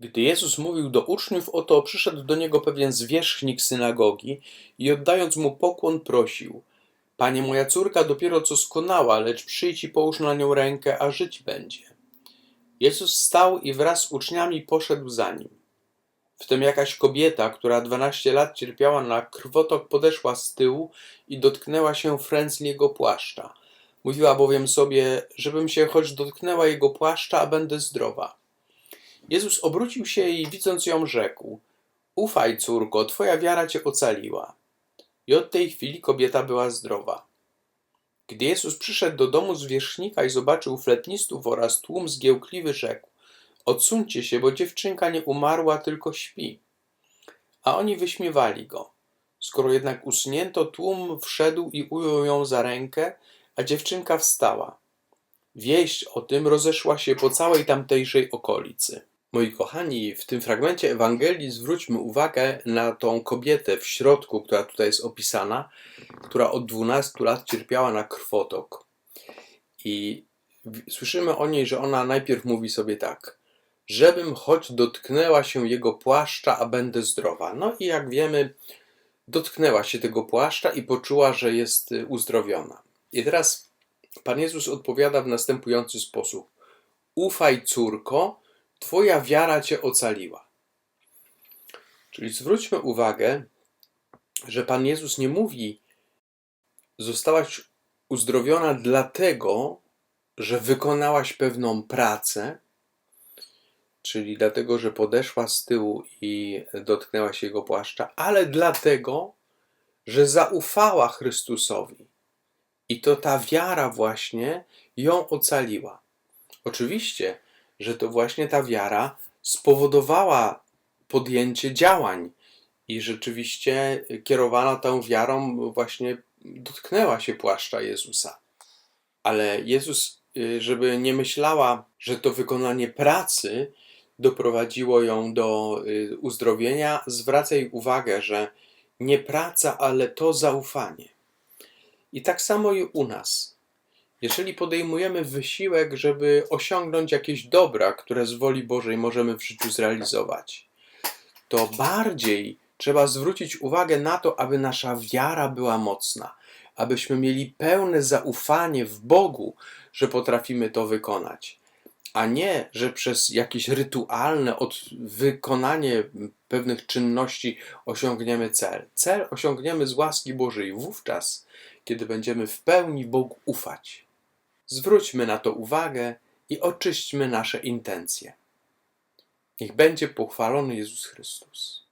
Gdy Jezus mówił do uczniów, oto przyszedł do niego pewien zwierzchnik synagogi i oddając mu pokłon prosił: Panie, moja córka dopiero co skonała, lecz przyjdź i połóż na nią rękę, a żyć będzie. Jezus stał i wraz z uczniami poszedł za nim. Wtem jakaś kobieta, która dwanaście lat cierpiała na krwotok, podeszła z tyłu i dotknęła się frędzl jego płaszcza. Mówiła bowiem sobie, żebym się choć dotknęła jego płaszcza, a będę zdrowa. Jezus obrócił się i widząc ją rzekł: Ufaj, córko, twoja wiara cię ocaliła. I od tej chwili kobieta była zdrowa. Gdy Jezus przyszedł do domu zwierzchnika i zobaczył fletnistów oraz tłum zgiełkliwy, rzekł: Odsuńcie się, bo dziewczynka nie umarła, tylko śpi. A oni wyśmiewali go. Skoro jednak usunięto, tłum wszedł i ujął ją za rękę, a dziewczynka wstała. Wieść o tym rozeszła się po całej tamtejszej okolicy. Moi kochani, w tym fragmencie Ewangelii zwróćmy uwagę na tą kobietę w środku, która tutaj jest opisana, która od 12 lat cierpiała na krwotok. I słyszymy o niej, że ona najpierw mówi sobie tak: Żebym choć dotknęła się jego płaszcza, a będę zdrowa. No i jak wiemy, dotknęła się tego płaszcza i poczuła, że jest y, uzdrowiona. I teraz Pan Jezus odpowiada w następujący sposób: Ufaj, córko, Twoja wiara cię ocaliła. Czyli zwróćmy uwagę, że Pan Jezus nie mówi, zostałaś uzdrowiona dlatego, że wykonałaś pewną pracę, czyli dlatego, że podeszła z tyłu i dotknęłaś jego płaszcza, ale dlatego, że zaufała Chrystusowi. I to ta wiara właśnie ją ocaliła. Oczywiście, że to właśnie ta wiara spowodowała podjęcie działań i rzeczywiście kierowana tą wiarą właśnie dotknęła się płaszcza Jezusa. Ale Jezus, y, żeby nie myślała, że to wykonanie pracy doprowadziło ją do y, uzdrowienia, zwraca jej uwagę, że nie praca, ale to zaufanie. I tak samo i u nas. Jeżeli podejmujemy wysiłek, żeby osiągnąć jakieś dobra, które z woli Bożej możemy w życiu zrealizować, to bardziej trzeba zwrócić uwagę na to, aby nasza wiara była mocna, abyśmy mieli pełne zaufanie w Bogu, że potrafimy to wykonać, a nie, że przez jakieś rytualne wykonanie pewnych czynności osiągniemy cel. Cel osiągniemy z łaski Bożej wówczas, kiedy będziemy w pełni Bogu ufać. Zwróćmy na to uwagę i oczyśćmy nasze intencje. Niech będzie pochwalony Jezus Chrystus.